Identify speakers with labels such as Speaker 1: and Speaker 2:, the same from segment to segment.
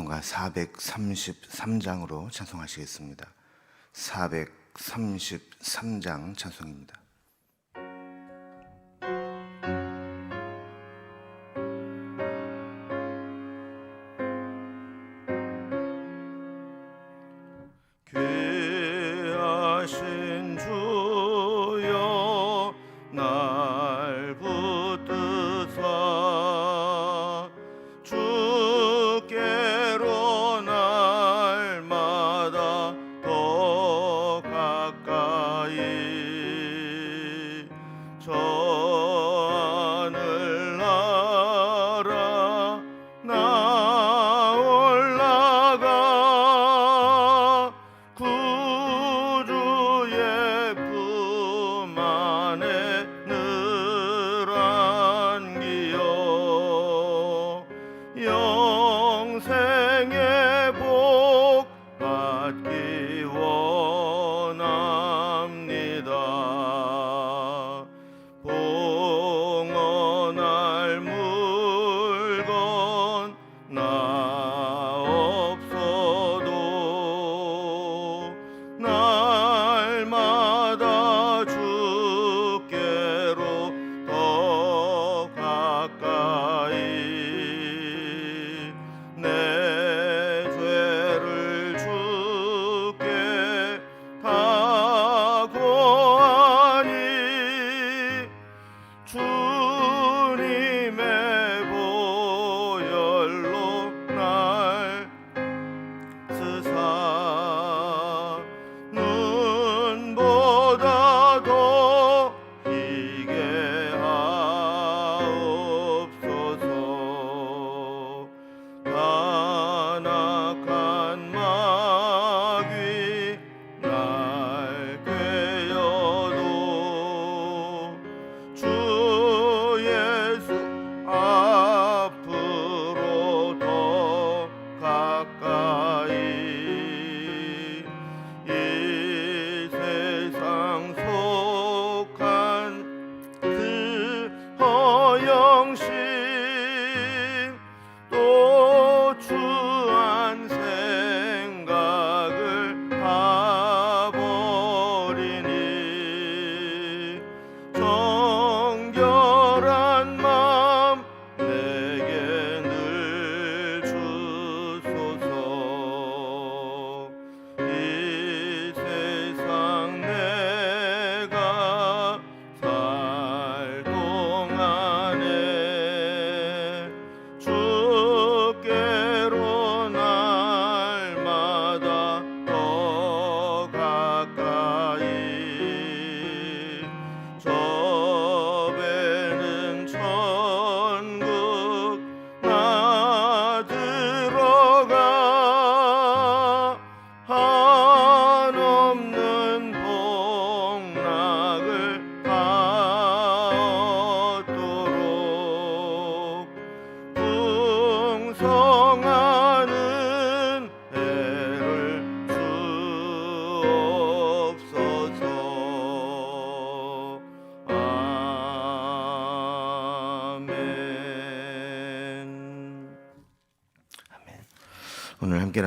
Speaker 1: 찬송가 433장으로 찬송하시겠습니다. 433장 찬송입니다.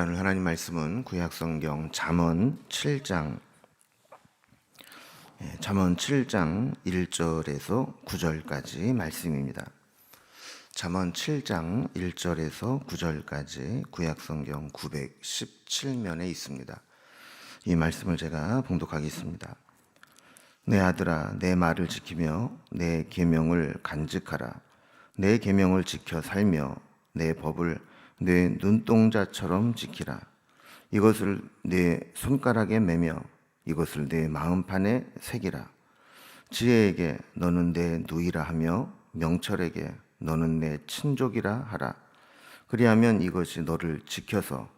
Speaker 1: 나눌 하나님 말씀은 구약성경 잠언 7장 예, 잠언 7장 1절에서 9절까지 말씀입니다. 잠언 7장 1절에서 9절까지 구약성경 917면에 있습니다. 이 말씀을 제가 봉독하겠습니다. 내 아들아 내 말을 지키며 내 계명을 간직하라 내 계명을 지켜 살며 내 법을 내 눈동자처럼 지키라. 이것을 내 손가락에 매며 이것을 내 마음판에 새기라. 지혜에게 너는 내 누이라 하며 명철에게 너는 내 친족이라 하라. 그리하면 이것이 너를 지켜서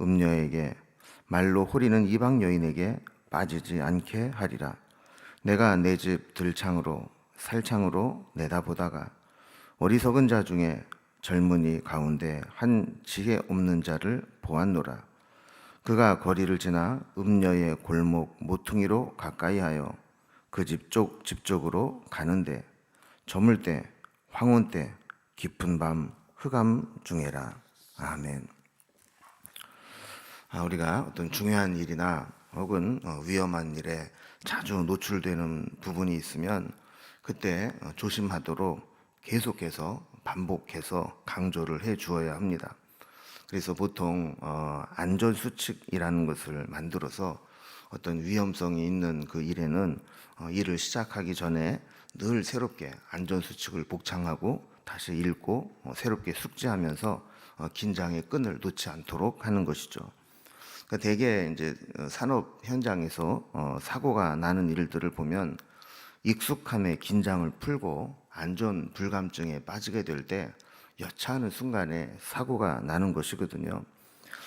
Speaker 1: 음녀에게 말로 호리는 이방 여인에게 빠지지 않게 하리라. 내가 내 집 들창으로 살창으로 내다보다가 어리석은 자 중에 젊은이 가운데 한 지혜 없는 자를 보았노라. 그가 거리를 지나 음녀의 골목 모퉁이로 가까이하여 그 집 쪽 집쪽으로 가는데 저물 때 황혼 때 깊은 밤 흑암 중에라. 아멘.
Speaker 2: 아, 우리가 어떤 중요한 일이나 혹은 어, 위험한 일에 자주 노출되는 부분이 있으면 그때 어, 조심하도록 계속해서 반복해서 강조를 해 주어야 합니다. 그래서 보통 어, 안전 수칙이라는 것을 만들어서 어떤 위험성이 있는 그 일에는 어, 일을 시작하기 전에 늘 새롭게 안전 수칙을 복창하고 다시 읽고 어, 새롭게 숙지하면서 어, 긴장의 끈을 놓지 않도록 하는 것이죠. 그러니까 대개 이제 어, 산업 현장에서 어, 사고가 나는 일들을 보면 익숙함에 긴장을 풀고 안전 불감증에 빠지게 될 때 여차하는 순간에 사고가 나는 것이거든요.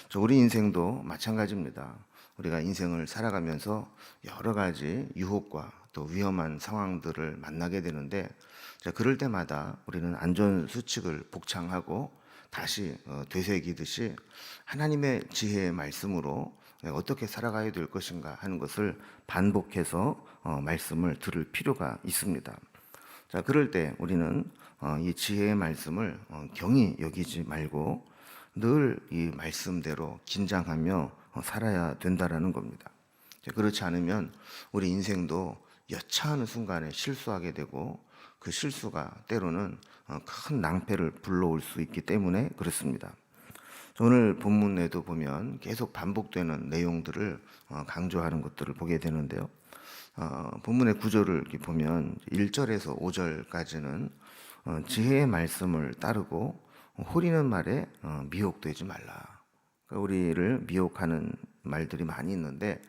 Speaker 2: 저 우리 인생도 마찬가지입니다. 우리가 인생을 살아가면서 여러 가지 유혹과 또 위험한 상황들을 만나게 되는데 자, 그럴 때마다 우리는 안전 수칙을 복창하고 다시 어, 되새기듯이 하나님의 지혜의 말씀으로 내가 어떻게 살아가야 될 것인가 하는 것을 반복해서 어, 말씀을 들을 필요가 있습니다. 자, 그럴 때 우리는 어, 이 지혜의 말씀을 어, 경히 여기지 말고 늘 이 말씀대로 긴장하며 어, 살아야 된다라는 겁니다. 자, 그렇지 않으면 우리 인생도 여차하는 순간에 실수하게 되고 그 실수가 때로는 어, 큰 낭패를 불러올 수 있기 때문에 그렇습니다. 오늘 본문에도 보면 계속 반복되는 내용들을 어, 강조하는 것들을 보게 되는데요. 어, 본문의 구조를 보면 1절에서 5절까지는 어, 지혜의 말씀을 따르고 호리는 말에 어, 미혹되지 말라. 그러니까 우리를 미혹하는 말들이 많이 있는데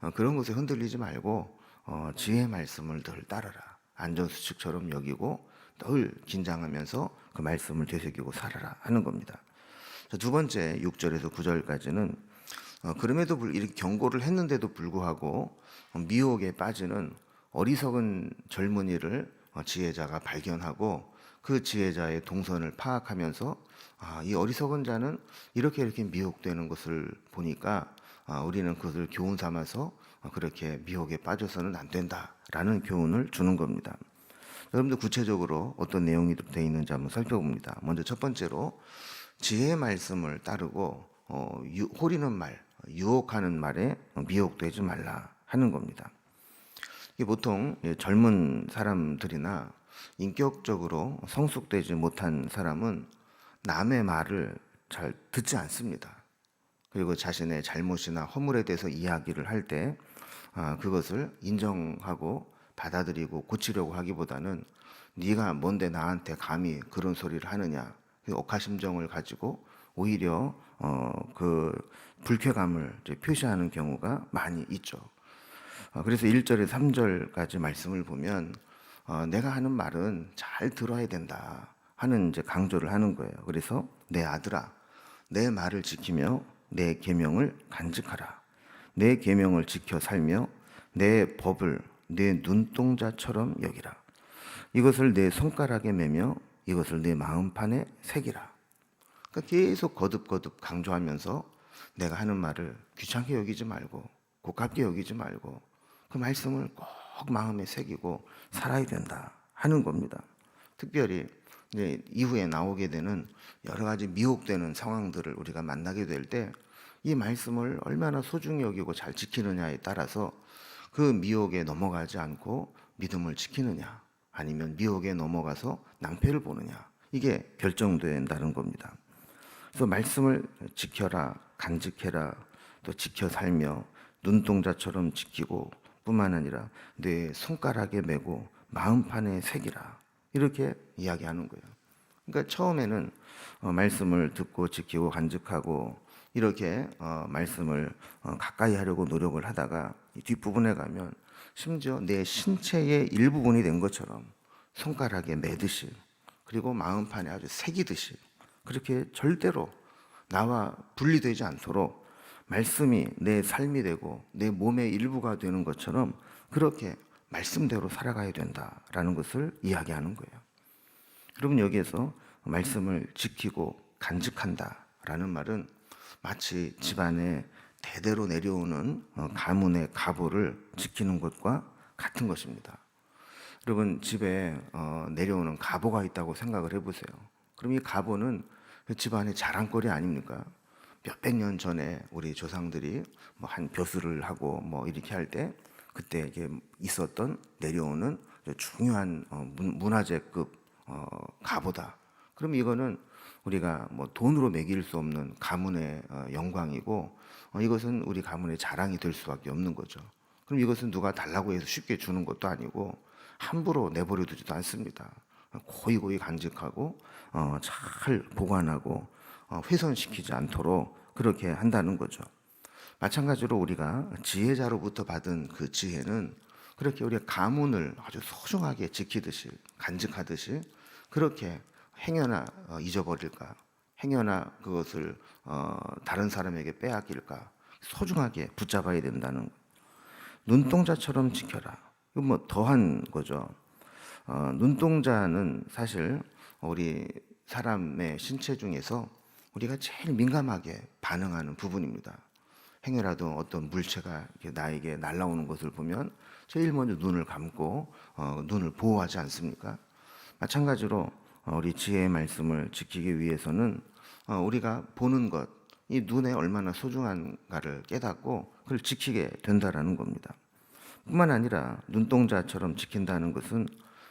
Speaker 2: 어, 그런 것에 흔들리지 말고 어, 지혜의 말씀을 늘 따르라. 안전수칙처럼 여기고 늘 긴장하면서 그 말씀을 되새기고 살아라 하는 겁니다. 자, 두 번째 6절에서 9절까지는 어, 그럼에도 불 이렇게 경고를 했는데도 불구하고 어, 미혹에 빠지는 어리석은 젊은이를 어, 지혜자가 발견하고 그 지혜자의 동선을 파악하면서 아, 이 어리석은 자는 이렇게 이렇게 미혹되는 것을 보니까 아, 우리는 그것을 교훈 삼아서 어, 그렇게 미혹에 빠져서는 안 된다라는 교훈을 주는 겁니다. 여러분들 구체적으로 어떤 내용이 되어 있는지 한번 살펴봅니다. 먼저 첫 번째로 지혜의 말씀을 따르고 어, 유, 호리는 말, 유혹하는 말에 미혹되지 말라 하는 겁니다. 이게 보통 예, 젊은 사람들이나 인격적으로 성숙되지 못한 사람은 남의 말을 잘 듣지 않습니다. 그리고 자신의 잘못이나 허물에 대해서 이야기를 할때 아, 그것을 인정하고 받아들이고 고치려고 하기보다는 네가 뭔데 나한테 감히 그런 소리를 하느냐 그 억하심정을 가지고 오히려 어, 그 불쾌감을 표시하는 경우가 많이 있죠. 어, 그래서 1절에 3절까지 말씀을 보면 어, 내가 하는 말은 잘 들어야 된다 하는 이제 강조를 하는 거예요. 그래서 내 아들아 내 말을 지키며 내 계명을 간직하라. 내 계명을 지켜 살며 내 법을 내 눈동자처럼 여기라. 이것을 내 손가락에 매며 이것을 내 마음판에 새기라. 그러니까 계속 거듭거듭 강조하면서 내가 하는 말을 귀찮게 여기지 말고 고깝게 여기지 말고 그 말씀을 꼭 마음에 새기고 살아야 된다 하는 겁니다. 특별히 이제 이후에 나오게 되는 여러 가지 미혹되는 상황들을 우리가 만나게 될 때 이 말씀을 얼마나 소중히 여기고 잘 지키느냐에 따라서 그 미혹에 넘어가지 않고 믿음을 지키느냐 아니면 미혹에 넘어가서 낭패를 보느냐 이게 결정된다는 겁니다. 그래서 말씀을 지켜라 간직해라 또 지켜 살며 눈동자처럼 지키고 뿐만 아니라 내 손가락에 메고 마음판에 새기라 이렇게 이야기하는 거예요. 그러니까 처음에는 어, 말씀을 듣고 지키고 간직하고 이렇게 어, 말씀을 어, 가까이 하려고 노력을 하다가 이 뒷부분에 가면 심지어 내 신체의 일부분이 된 것처럼 손가락에 매듯이 그리고 마음판에 아주 새기듯이 그렇게 절대로 나와 분리되지 않도록 말씀이 내 삶이 되고 내 몸의 일부가 되는 것처럼 그렇게 말씀대로 살아가야 된다라는 것을 이야기하는 거예요. 여러분 여기에서 말씀을 지키고 간직한다라는 말은 마치 집안에 대대로 내려오는 어, 가문의 가보를 지키는 것과 같은 것입니다. 여러분 집에 어, 내려오는 가보가 있다고 생각을 해보세요. 그럼 이 가보는 그 집안의 자랑거리 아닙니까? 몇백 년 전에 우리 조상들이 뭐 한 벼슬을 하고 뭐 이렇게 할 때 그때 이게 있었던 내려오는 중요한 어, 문- 문화재급 어, 가보다. 그럼 이거는 우리가 뭐 돈으로 매길 수 없는 가문의 어, 영광이고 어, 이것은 우리 가문의 자랑이 될 수밖에 없는 거죠. 그럼 이것은 누가 달라고 해서 쉽게 주는 것도 아니고 함부로 내버려 두지도 않습니다. 고이고이 간직하고 어, 잘 보관하고 어, 훼손시키지 않도록 그렇게 한다는 거죠. 마찬가지로 우리가 지혜자로부터 받은 그 지혜는 그렇게 우리가 가문을 아주 소중하게 지키듯이 간직하듯이 그렇게 행여나 어, 잊어버릴까 행여나 그것을 어, 다른 사람에게 빼앗길까 소중하게 붙잡아야 된다는 거. 눈동자처럼 지켜라. 이거 뭐 더한 거죠. 어, 눈동자는 사실 우리 사람의 신체 중에서 우리가 제일 민감하게 반응하는 부분입니다. 행여라도 어떤 물체가 나에게 날아오는 것을 보면 제일 먼저 눈을 감고 어, 눈을 보호하지 않습니까? 마찬가지로 어, 우리 지혜의 말씀을 지키기 위해서는 어, 우리가 보는 것, 이 눈에 얼마나 소중한가를 깨닫고 그걸 지키게 된다라는 겁니다. 뿐만 아니라 눈동자처럼 지킨다는 것은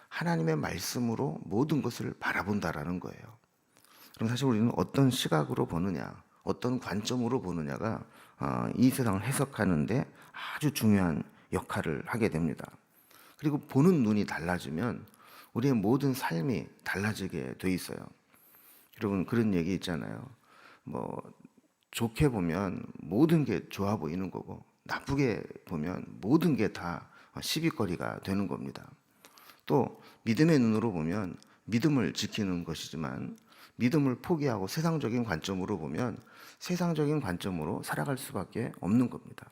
Speaker 2: 하나님의 말씀으로 모든 것을 바라본다라는 거예요. 그럼 사실 우리는 어떤 시각으로 보느냐, 어떤 관점으로 보느냐가 어, 이 세상을 해석하는데 아주 중요한 역할을 하게 됩니다. 그리고 보는 눈이 달라지면 우리의 모든 삶이 달라지게 돼 있어요. 여러분 그런 얘기 있잖아요. 뭐 좋게 보면 모든 게 좋아 보이는 거고 나쁘게 보면 모든 게 다 시비거리가 되는 겁니다. 또 믿음의 눈으로 보면 믿음을 지키는 것이지만 믿음을 포기하고 세상적인 관점으로 보면 세상적인 관점으로 살아갈 수밖에 없는 겁니다.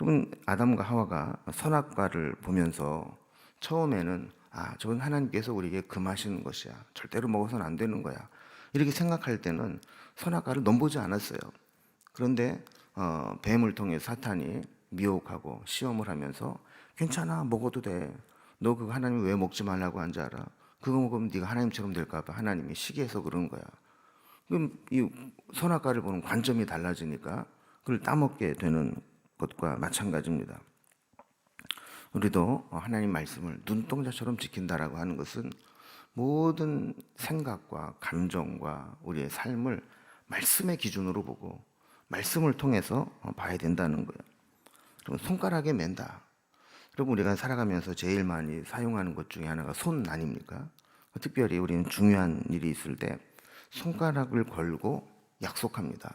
Speaker 2: 여러분 아담과 하와가 선악과를 보면서 처음에는 아 저건 하나님께서 우리에게 금하시는 것이야 절대로 먹어서는 안 되는 거야 이렇게 생각할 때는 선악과를 넘보지 않았어요. 그런데 어, 뱀을 통해 사탄이 미혹하고 시험을 하면서 괜찮아 먹어도 돼. 너 그거 하나님 왜 먹지 말라고 한 줄 알아? 그거 먹으면 네가 하나님처럼 될까봐 하나님이 시기해서 그런 거야. 그럼 이 선악과를 보는 관점이 달라지니까 그걸 따먹게 되는 것과 마찬가지입니다. 우리도 하나님 말씀을 눈동자처럼 지킨다라고 하는 것은 모든 생각과 감정과 우리의 삶을 말씀의 기준으로 보고 말씀을 통해서 봐야 된다는 거예요. 그리고 손가락에 맨다. 여러분 우리가 살아가면서 제일 많이 사용하는 것 중에 하나가 손 아닙니까? 특별히 우리는 중요한 일이 있을 때 손가락을 걸고 약속합니다.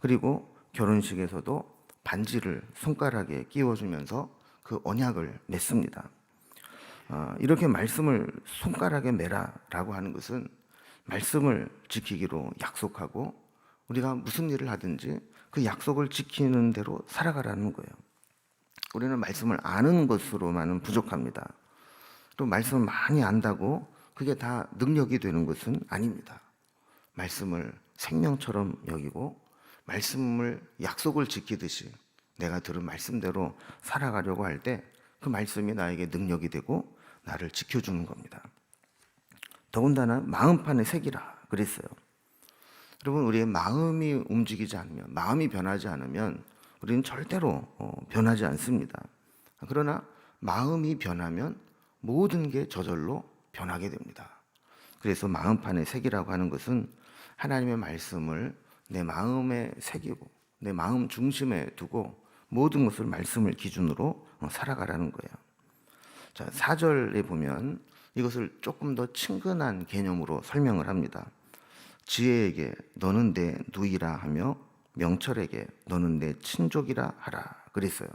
Speaker 2: 그리고 결혼식에서도 반지를 손가락에 끼워주면서 그 언약을 맺습니다. 어, 이렇게 말씀을 손가락에 매라라고 하는 것은 말씀을 지키기로 약속하고 우리가 무슨 일을 하든지 그 약속을 지키는 대로 살아가라는 거예요. 우리는 말씀을 아는 것으로만은 부족합니다. 또 말씀을 많이 안다고 그게 다 능력이 되는 것은 아닙니다. 말씀을 생명처럼 여기고 말씀을 약속을 지키듯이 내가 들은 말씀대로 살아가려고 할 때 그 말씀이 나에게 능력이 되고 나를 지켜주는 겁니다. 더군다나 마음판에 새기라 그랬어요. 여러분 우리의 마음이 움직이지 않으면 마음이 변하지 않으면 우리는 절대로 어, 변하지 않습니다. 그러나 마음이 변하면 모든 게 저절로 변하게 됩니다. 그래서 마음판에 새기라고 하는 것은 하나님의 말씀을 내 마음에 새기고 내 마음 중심에 두고 모든 것을 말씀을 기준으로 어, 살아가라는 거예요. 자, 4절에 보면 이것을 조금 더 친근한 개념으로 설명을 합니다. 지혜에게 너는 내 누이라 하며 명철에게 너는 내 친족이라 하라 그랬어요.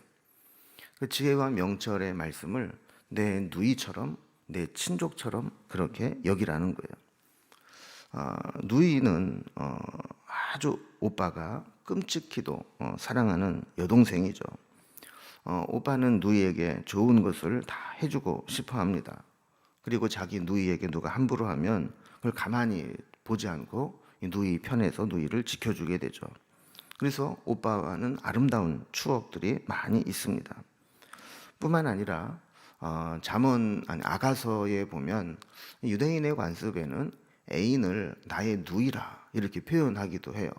Speaker 2: 그 지혜와 명철의 말씀을 내 누이처럼 내 친족처럼 그렇게 여기라는 거예요. 어, 누이는 어, 아주 오빠가 끔찍히도 어, 사랑하는 여동생이죠. 어, 오빠는 누이에게 좋은 것을 다 해주고 싶어 합니다. 그리고 자기 누이에게 누가 함부로 하면 그걸 가만히 보지 않고 이 누이 편에서 누이를 지켜주게 되죠. 그래서 오빠와는 아름다운 추억들이 많이 있습니다. 뿐만 아니라 어, 잠언 아니 아가서에 보면 유대인의 관습에는 애인을 나의 누이라 이렇게 표현하기도 해요.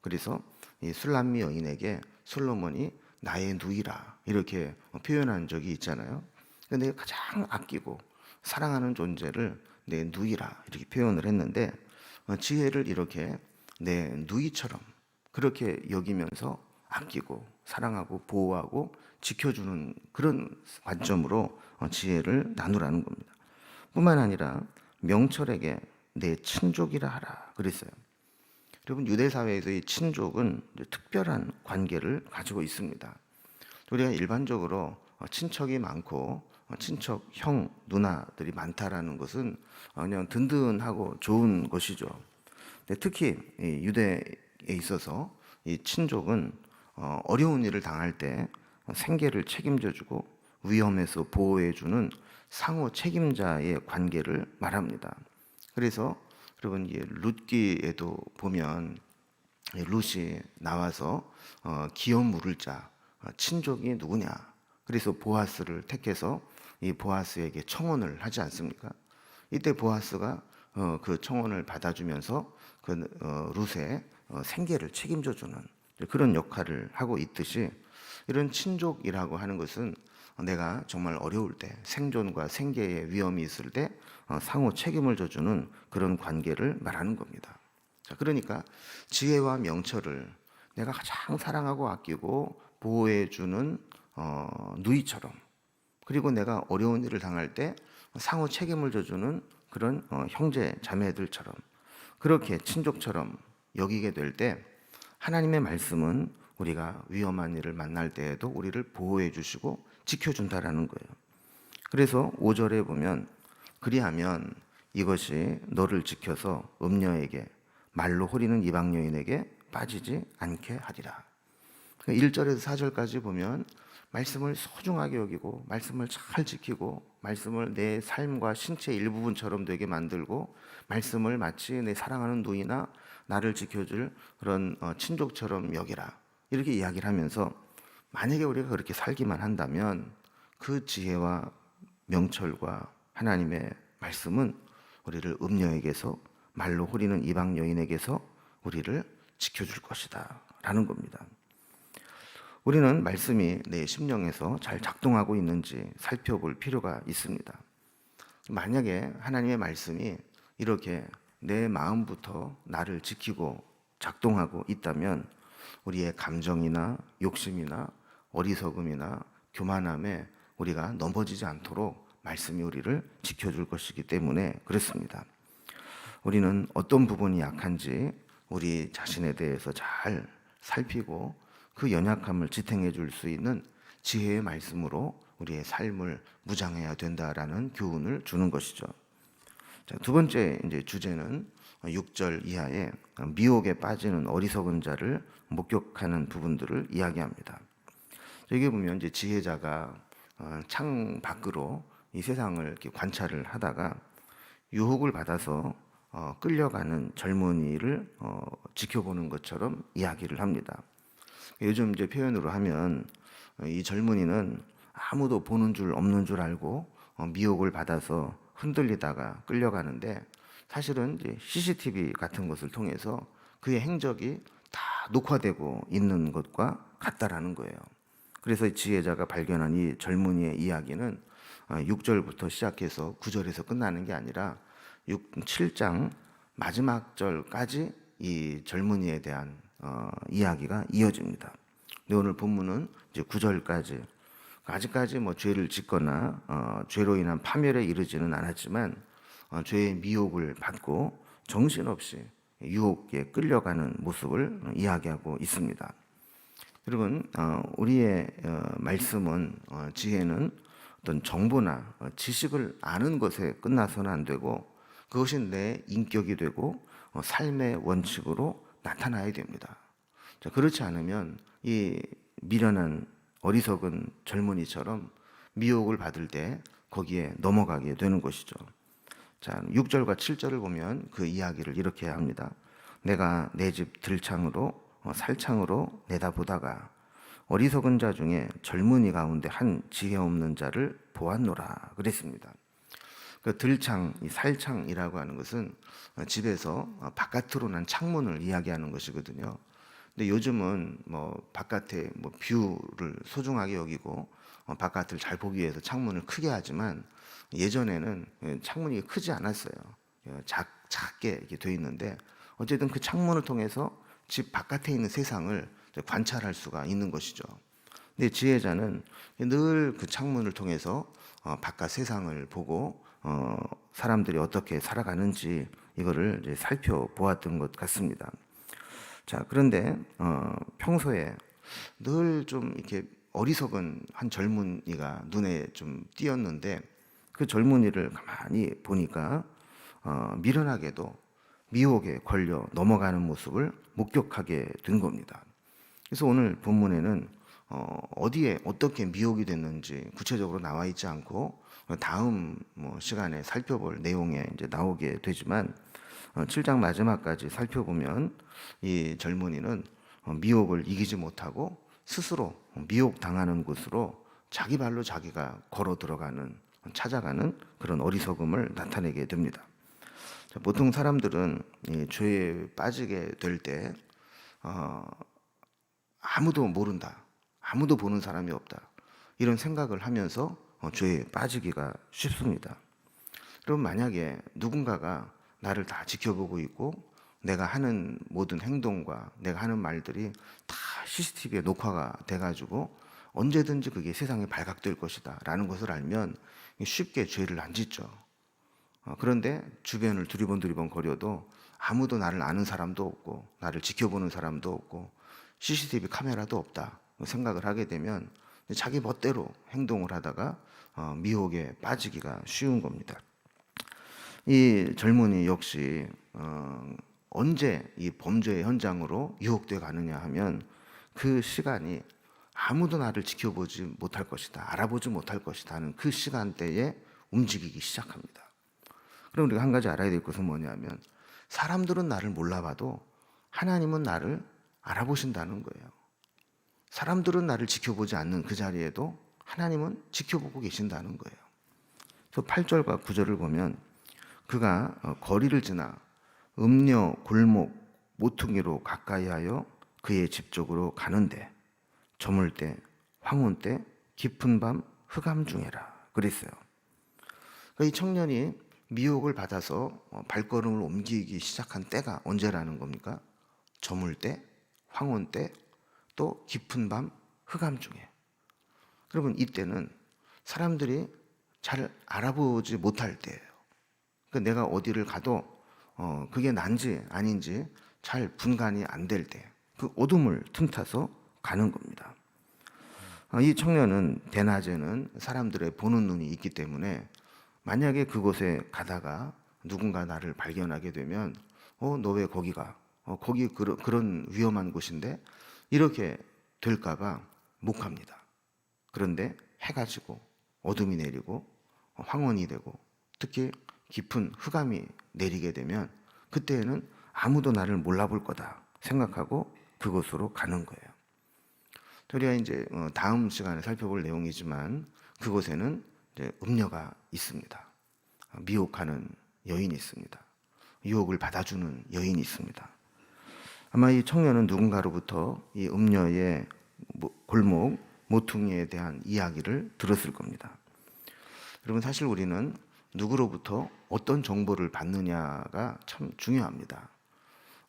Speaker 2: 그래서 이 술람미 여인에게 솔로몬이 나의 누이라 이렇게 표현한 적이 있잖아요. 근데 가장 아끼고 사랑하는 존재를 내 누이라 이렇게 표현을 했는데 어, 지혜를 이렇게 내 누이처럼 그렇게 여기면서 아끼고 사랑하고 보호하고 지켜주는 그런 관점으로 어, 지혜를 나누라는 겁니다. 뿐만 아니라 명철에게 내 친족이라 하라 그랬어요. 여러분 유대 사회에서의 친족은 특별한 관계를 가지고 있습니다. 우리가 일반적으로 어, 친척이 많고 어, 친척 형 누나들이 많다라는 것은 어, 그냥 든든하고 좋은 것이죠. 특히 이 유대에 있어서 이 친족은 어, 어려운 일을 당할 때 생계를 책임져주고 위험에서 보호해주는 상호 책임자의 관계를 말합니다. 그래서 여러분 이 룻기에도 보면 이 룻이 나와서 어, 기업 물을 자 어, 친족이 누구냐? 그래서 보아스를 택해서 이 보아스에게 청혼을 하지 않습니까? 이때 보아스가 어, 그 청혼을 받아주면서 그 어, 룻의 어, 생계를 책임져주는 그런 역할을 하고 있듯이 이런 친족이라고 하는 것은 내가 정말 어려울 때 생존과 생계의 위험이 있을 때 어, 상호 책임을 져주는 그런 관계를 말하는 겁니다. 자, 그러니까 지혜와 명철을 내가 가장 사랑하고 아끼고 보호해주는 어, 누이처럼 그리고 내가 어려운 일을 당할 때 상호 책임을 져주는 그런 어, 형제 자매들처럼 그렇게 친족처럼 여기게 될 때 하나님의 말씀은 우리가 위험한 일을 만날 때에도 우리를 보호해 주시고 지켜준다라는 거예요. 그래서 5절에 보면 그리하면 이것이 너를 지켜서 음녀에게 말로 호리는 이방 여인에게 빠지지 않게 하리라. 1절에서 4절까지 보면 말씀을 소중하게 여기고 말씀을 잘 지키고 말씀을 내 삶과 신체 일부분처럼 되게 만들고 말씀을 마치 내 사랑하는 누이나 나를 지켜줄 그런 어, 친족처럼 여기라 이렇게 이야기를 하면서 만약에 우리가 그렇게 살기만 한다면 그 지혜와 명철과 하나님의 말씀은 우리를 음녀에게서 말로 호리는 이방 여인에게서 우리를 지켜줄 것이다 라는 겁니다. 우리는 말씀이 내 심령에서 잘 작동하고 있는지 살펴볼 필요가 있습니다. 만약에 하나님의 말씀이 이렇게 내 마음부터 나를 지키고 작동하고 있다면 우리의 감정이나 욕심이나 어리석음이나 교만함에 우리가 넘어지지 않도록 말씀이 우리를 지켜줄 것이기 때문에 그렇습니다. 우리는 어떤 부분이 약한지 우리 자신에 대해서 잘 살피고 그 연약함을 지탱해 줄 수 있는 지혜의 말씀으로 우리의 삶을 무장해야 된다라는 교훈을 주는 것이죠. 자, 두 번째 이제 주제는 6절 이하에 미혹에 빠지는 어리석은 자를 목격하는 부분들을 이야기합니다. 여기 보면 이제 지혜자가 어, 창 밖으로 이 세상을 이렇게 관찰을 하다가 유혹을 받아서 어, 끌려가는 젊은이를 어, 지켜보는 것처럼 이야기를 합니다. 요즘 이제 표현으로 하면 이 젊은이는 아무도 보는 줄 없는 줄 알고 미혹을 받아서 흔들리다가 끌려가는데 사실은 이제 CCTV 같은 것을 통해서 그의 행적이 다 녹화되고 있는 것과 같다라는 거예요. 그래서 지혜자가 발견한 이 젊은이의 이야기는 6절부터 시작해서 9절에서 끝나는 게 아니라 6, 7장 마지막 절까지 이 젊은이에 대한 어, 이야기가 이어집니다. 근데 오늘 본문은 이제 9절까지 아직까지 뭐 죄를 짓거나 어, 죄로 인한 파멸에 이르지는 않았지만 어, 죄의 미혹을 받고 정신없이 유혹에 끌려가는 모습을 이야기하고 있습니다. 여러분, 어, 우리의 어, 말씀은 어, 지혜는 어떤 정보나 어, 지식을 아는 것에 끝나서는 안 되고 그것이 내 인격이 되고 어, 삶의 원칙으로 나타나야 됩니다. 자, 그렇지 않으면 이 미련한 어리석은 젊은이처럼 미혹을 받을 때 거기에 넘어가게 되는 것이죠. 자, 6절과 7절을 보면 그 이야기를 이렇게 합니다. 내가 내 집 들창으로 어, 살창으로 내다보다가 어리석은 자 중에 젊은이 가운데 한 지혜 없는 자를 보았노라 그랬습니다. 그 들창, 이 살창이라고 하는 것은 어, 집에서 어, 바깥으로 난 창문을 이야기하는 것이거든요. 근데 요즘은 뭐 바깥에 뭐 뷰를 소중하게 여기고 어, 바깥을 잘 보기 위해서 창문을 크게 하지만 예전에는 예, 창문이 크지 않았어요. 예, 작, 작게 이렇게 돼 있는데 어쨌든 그 창문을 통해서 집 바깥에 있는 세상을 관찰할 수가 있는 것이죠. 근데 지혜자는 늘 그 창문을 통해서 어, 바깥 세상을 보고 어, 사람들이 어떻게 살아가는지 이거를 살펴보았던 것 같습니다. 자, 그런데 어, 평소에 늘 좀 이렇게 어리석은 한 젊은이가 눈에 좀 띄었는데 그 젊은이를 가만히 보니까 어, 미련하게도 미혹에 걸려 넘어가는 모습을 목격하게 된 겁니다. 그래서 오늘 본문에는 어, 어디에 어떻게 미혹이 됐는지 구체적으로 나와 있지 않고 다음 뭐 시간에 살펴볼 내용에 이제 나오게 되지만 어, 7장 마지막까지 살펴보면 이 젊은이는 어, 미혹을 이기지 못하고 스스로 미혹 당하는 곳으로 자기 발로 자기가 걸어 들어가는 찾아가는 그런 어리석음을 나타내게 됩니다. 자, 보통 사람들은 이 죄에 빠지게 될때 어, 아무도 모른다, 아무도 보는 사람이 없다 이런 생각을 하면서 어, 죄에 빠지기가 쉽습니다. 그럼 만약에 누군가가 나를 다 지켜보고 있고 내가 하는 모든 행동과 내가 하는 말들이 다 CCTV에 녹화가 돼가지고 언제든지 그게 세상에 발각될 것이다 라는 것을 알면 쉽게 죄를 안 짓죠. 어, 그런데 주변을 두리번 두리번 거려도 아무도 나를 아는 사람도 없고 나를 지켜보는 사람도 없고 CCTV 카메라도 없다 생각을 하게 되면 자기 멋대로 행동을 하다가 어, 미혹에 빠지기가 쉬운 겁니다. 이 젊은이 역시 어, 언제 이 범죄의 현장으로 유혹돼 가느냐 하면 그 시간이 아무도 나를 지켜보지 못할 것이다, 알아보지 못할 것이다 하는 그 시간대에 움직이기 시작합니다. 그럼 우리가 한 가지 알아야 될 것은 뭐냐면 사람들은 나를 몰라봐도 하나님은 나를 알아보신다는 거예요. 사람들은 나를 지켜보지 않는 그 자리에도 하나님은 지켜보고 계신다는 거예요. 그래서 8절과 9절을 보면 그가 어, 거리를 지나 음녀 골목 모퉁이로 가까이 하여 그의 집 쪽으로 가는데 저물 때 황혼 때 깊은 밤 흑암 중에라 그랬어요. 그러니까 이 청년이 미혹을 받아서 어, 발걸음을 옮기기 시작한 때가 언제라는 겁니까? 저물 때, 황혼 때, 또 깊은 밤 흑암 중에. 여러분 이때는 사람들이 잘 알아보지 못할 때예요. 그러니까 내가 어디를 가도 어, 그게 난지 아닌지 잘 분간이 안 될 때, 그 어둠을 틈타서 가는 겁니다. 어, 이 청년은 대낮에는 사람들의 보는 눈이 있기 때문에 만약에 그곳에 가다가 누군가 나를 발견하게 되면 어, 너 왜 거기 가? 어, 거기 그러, 그런 위험한 곳인데 이렇게 될까봐 못 갑니다. 그런데 해가 지고 어둠이 내리고 황혼이 되고 특히 깊은 흑암이 내리게 되면 그때에는 아무도 나를 몰라볼 거다 생각하고 그곳으로 가는 거예요. 우리가 이제 어, 다음 시간에 살펴볼 내용이지만 그곳에는 음녀가 있습니다. 미혹하는 여인이 있습니다. 유혹을 받아주는 여인이 있습니다. 아마 이 청년은 누군가로부터 이 음녀의 골목 모퉁이에 대한 이야기를 들었을 겁니다. 여러분 사실 우리는 누구로부터 어떤 정보를 받느냐가 참 중요합니다.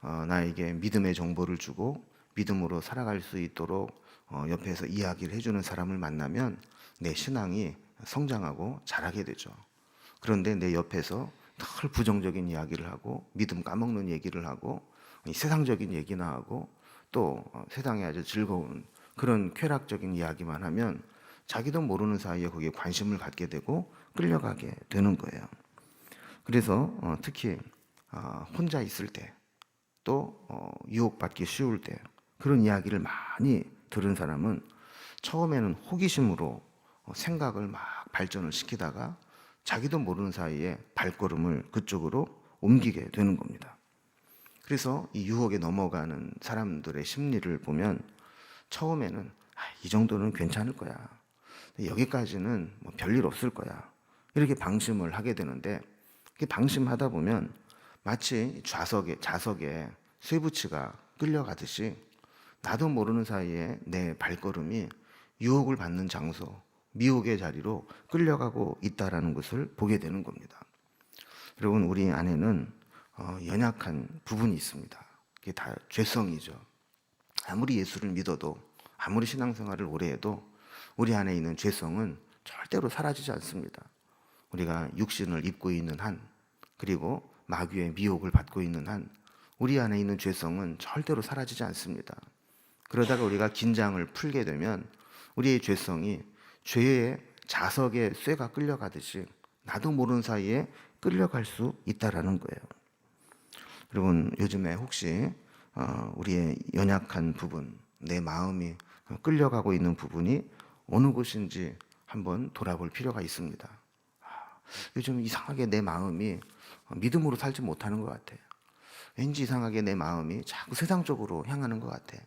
Speaker 2: 어, 나에게 믿음의 정보를 주고 믿음으로 살아갈 수 있도록 어, 옆에서 이야기를 해주는 사람을 만나면 내 신앙이 성장하고 자라게 되죠. 그런데 내 옆에서 늘 부정적인 이야기를 하고 믿음 까먹는 얘기를 하고 세상적인 얘기나 하고 또 어, 세상에 아주 즐거운 그런 쾌락적인 이야기만 하면 자기도 모르는 사이에 거기에 관심을 갖게 되고 끌려가게 되는 거예요. 그래서 어, 특히 어, 혼자 있을 때 또 유혹받기 쉬울 때 그런 이야기를 많이 들은 사람은 처음에는 호기심으로 생각을 막 발전을 시키다가 자기도 모르는 사이에 발걸음을 그쪽으로 옮기게 되는 겁니다. 그래서 이 유혹에 넘어가는 사람들의 심리를 보면 처음에는 아, 이 정도는 괜찮을 거야. 여기까지는 뭐 별일 없을 거야. 이렇게 방심을 하게 되는데 방심하다 보면 마치 좌석에 자석에 쇠붙이가 끌려가듯이 나도 모르는 사이에 내 발걸음이 유혹을 받는 장소, 미혹의 자리로 끌려가고 있다라는 것을 보게 되는 겁니다. 여러분 우리 안에는 어, 연약한 부분이 있습니다. 그게 다 죄성이죠. 아무리 예수를 믿어도 아무리 신앙생활을 오래 해도 우리 안에 있는 죄성은 절대로 사라지지 않습니다. 우리가 육신을 입고 있는 한 그리고 마귀의 미혹을 받고 있는 한 우리 안에 있는 죄성은 절대로 사라지지 않습니다. 그러다가 우리가 긴장을 풀게 되면 우리의 죄성이 죄의 자석에 쇠가 끌려가듯이 나도 모르는 사이에 끌려갈 수 있다라는 거예요. 여러분 요즘에 혹시 어, 우리의 연약한 부분, 내 마음이 끌려가고 있는 부분이 어느 곳인지 한번 돌아볼 필요가 있습니다. 아, 요즘 이상하게 내 마음이 믿음으로 살지 못하는 것 같아요. 왠지 이상하게 내 마음이 자꾸 세상 쪽으로 향하는 것 같아.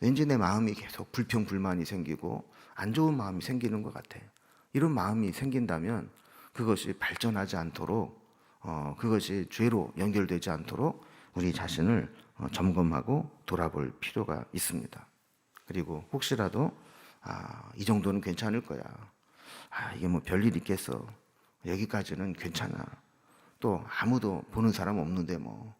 Speaker 2: 왠지 내 마음이 계속 불평 불만이 생기고 안 좋은 마음이 생기는 것 같아. 이런 마음이 생긴다면 그것이 발전하지 않도록 어, 그것이 죄로 연결되지 않도록 우리 자신을 어, 점검하고 돌아볼 필요가 있습니다. 그리고 혹시라도 아, 이 정도는 괜찮을 거야. 아, 이게 뭐 별일 있겠어. 여기까지는 괜찮아. 또 아무도 보는 사람 없는데 뭐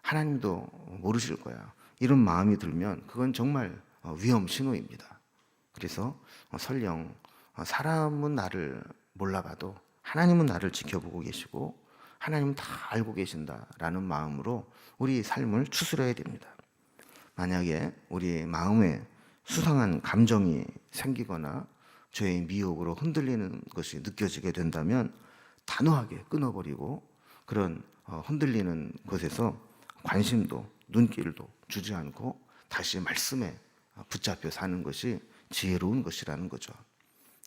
Speaker 2: 하나님도 모르실 거야. 이런 마음이 들면 그건 정말 어, 위험 신호입니다. 그래서 어, 설령 어, 사람은 나를 몰라봐도 하나님은 나를 지켜보고 계시고 하나님은 다 알고 계신다라는 마음으로 우리 삶을 추스려야 됩니다. 만약에 우리 마음에 수상한 감정이 생기거나 죄의 미혹으로 흔들리는 것이 느껴지게 된다면 단호하게 끊어버리고 그런 어, 흔들리는 것에서 관심도 눈길도 주지 않고 다시 말씀에 붙잡혀 사는 것이 지혜로운 것이라는 거죠.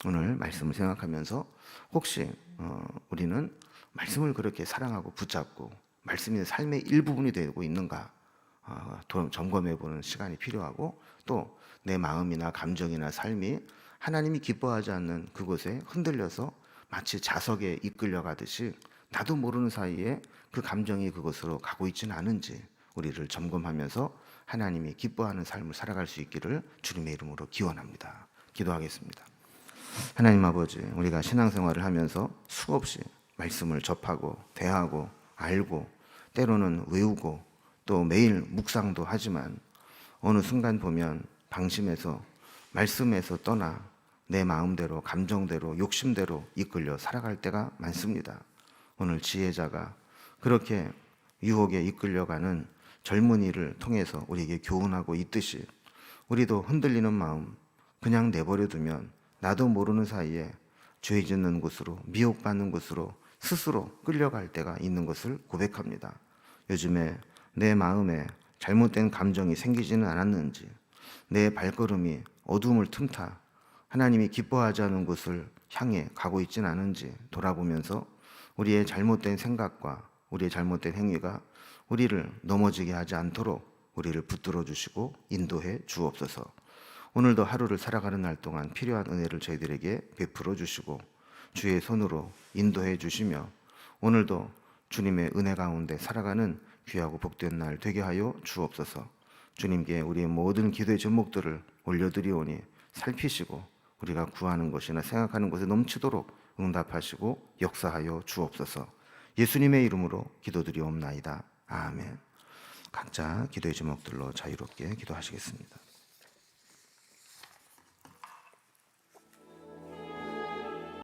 Speaker 2: 오늘 말씀을 생각하면서 혹시 어, 우리는 말씀을 그렇게 사랑하고 붙잡고 말씀이 삶의 일부분이 되고 있는가 어, 점검해 보는 시간이 필요하고 또 내 마음이나 감정이나 삶이 하나님이 기뻐하지 않는 그곳에 흔들려서 마치 자석에 이끌려 가듯이 나도 모르는 사이에 그 감정이 그곳으로 가고 있지는 않은지 우리를 점검하면서 하나님이 기뻐하는 삶을 살아갈 수 있기를 주님의 이름으로 기원합니다. 기도하겠습니다. 하나님 아버지, 우리가 신앙생활을 하면서 수없이 말씀을 접하고 대하고 알고 때로는 외우고 또 매일 묵상도 하지만 어느 순간 보면 방심해서 말씀에서 떠나 내 마음대로 감정대로 욕심대로 이끌려 살아갈 때가 많습니다. 오늘 지혜자가 그렇게 유혹에 이끌려가는 젊은이를 통해서 우리에게 교훈하고 있듯이 우리도 흔들리는 마음 그냥 내버려 두면 나도 모르는 사이에 죄 짓는 곳으로 미혹받는 곳으로 스스로 끌려갈 때가 있는 것을 고백합니다. 요즘에 내 마음에 잘못된 감정이 생기지는 않았는지 내 발걸음이 어둠을 틈타 하나님이 기뻐하지 않은 곳을 향해 가고 있지는 않은지 돌아보면서 우리의 잘못된 생각과 우리의 잘못된 행위가 우리를 넘어지게 하지 않도록 우리를 붙들어 주시고 인도해 주옵소서. 오늘도 하루를 살아가는 날 동안 필요한 은혜를 저희들에게 베풀어 주시고 주의 손으로 인도해 주시며 오늘도 주님의 은혜 가운데 살아가는 귀하고 복된 날 되게 하여 주옵소서. 주님께 우리의 모든 기도의 제목들을 올려드리오니 살피시고 우리가 구하는 것이나 생각하는 것에 넘치도록 응답하시고 역사하여 주옵소서. 예수님의 이름으로 기도드리옵나이다. 아멘. 각자 기도의 제목들로 자유롭게 기도하시겠습니다.